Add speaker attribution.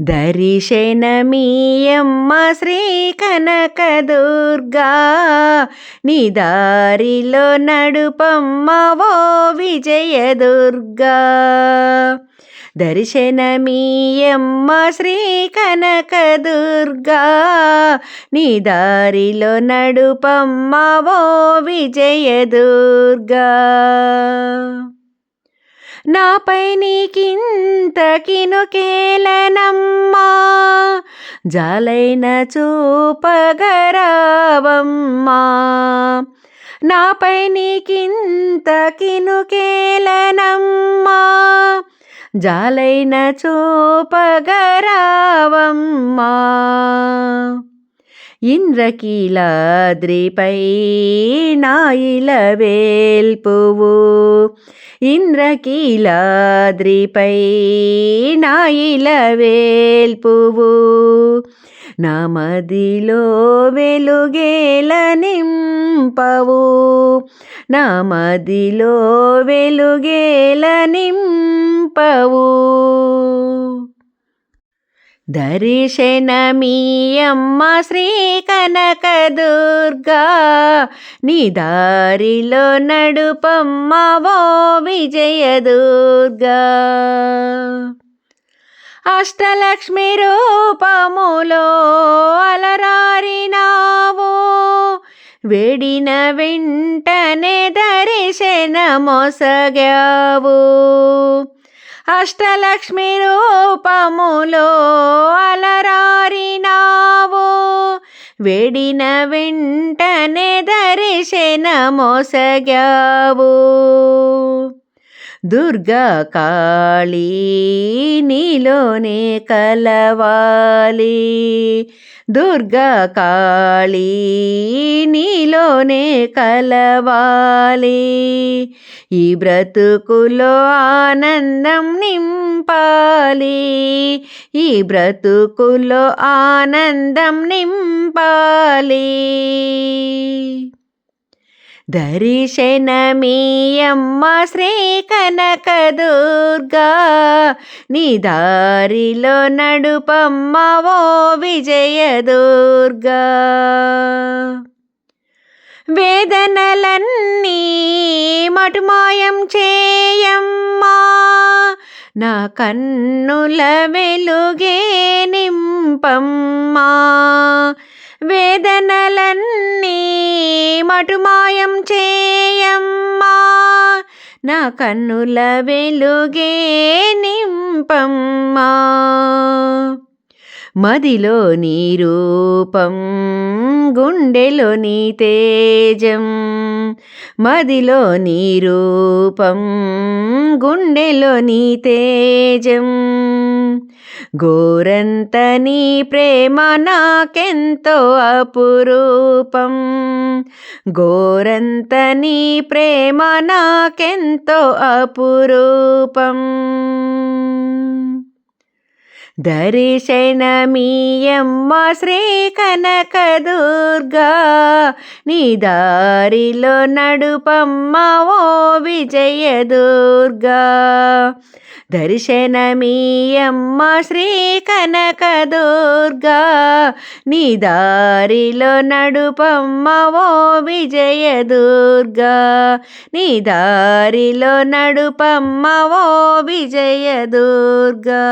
Speaker 1: దర్శనమీయమ్మ శ్రీ కనకదుర్గా నీ దారిలో నడుపమ్మ ఓ విజయదుర్గా. దర్శనమీయమ్మ శ్రీ కనకదుర్గా నీ దారిలో నడుపమ్మ ఓ విజయదుర్గా. నాపై నీకింతకినుకేలనమ్మా జాలైన చూపగరావమ్మా. నాపై నీకింతకినుకేలనమ్మా జాలైన చూపగరావమ్మా. ఇంద్రకీలాద్రిపై నాయిల వేల్పువు ఇంద్రకీలాద్రిపై నాయిల వేల్పువు నా మదిలో వెలుగేల నింపవు నా మదిలో వెలుగేల నింపవు దర్శనమీయమ్మ శ్రీ కనకదుర్గా నీ దారిలో నడుపమ్మ ఓ విజయదుర్గా. అష్టలక్ష్మి రూపములో అలరారినావు వేడిన వెంటనే దర్శనమొసగావు. అష్టలక్ష్మి రూపములో అలరారినావు. వెడిన వెంటనే దర్శన మోసగావు దుర్గా కాళీ నీలోనే కలవాలి. దుర్గా కాళీ నీలోనే కలవాలి. ఈ బ్రతుకులో ఆనందం నింపాలి. ఈ బ్రతుకులో ఆనందం నింపాలి. దర్శనమీయమ్మ శ్రీ కనకదుర్గా నీ దారిలో నడుపమ్మ ఓ విజయదుర్గా. వేదనలన్నీ మటుమాయం చేయమ్మా. నా కన్నుల వెలుగే నింపమ్మా. వేదనలన్నీ మటుమాయం చేయమ్మా. నా కన్నుల వెలుగే నింపమ్మా. మదిలో నీ రూపం గుండెలో నీ తేజం. మదిలో నీ రూపం గుండెలో నీ తేజం. గోరంత నీ ప్రేమ నాకెంతో అపురూపం. గోరంత నీ ప్రేమ నాకెంతో అపురూపం. దర్శనమీయమ్మ శ్రీ కనకదుర్గా నీ దారిలో నడుపమ్మ ఓ విజయదుర్గా. దర్శనమీయమ్మ శ్రీ కనకదుర్గా నీ దారిలో నడుపమ్మ ఓ విజయదుర్గా. నీ దారిలో నడుపమ్మ ఓ విజయదుర్గా.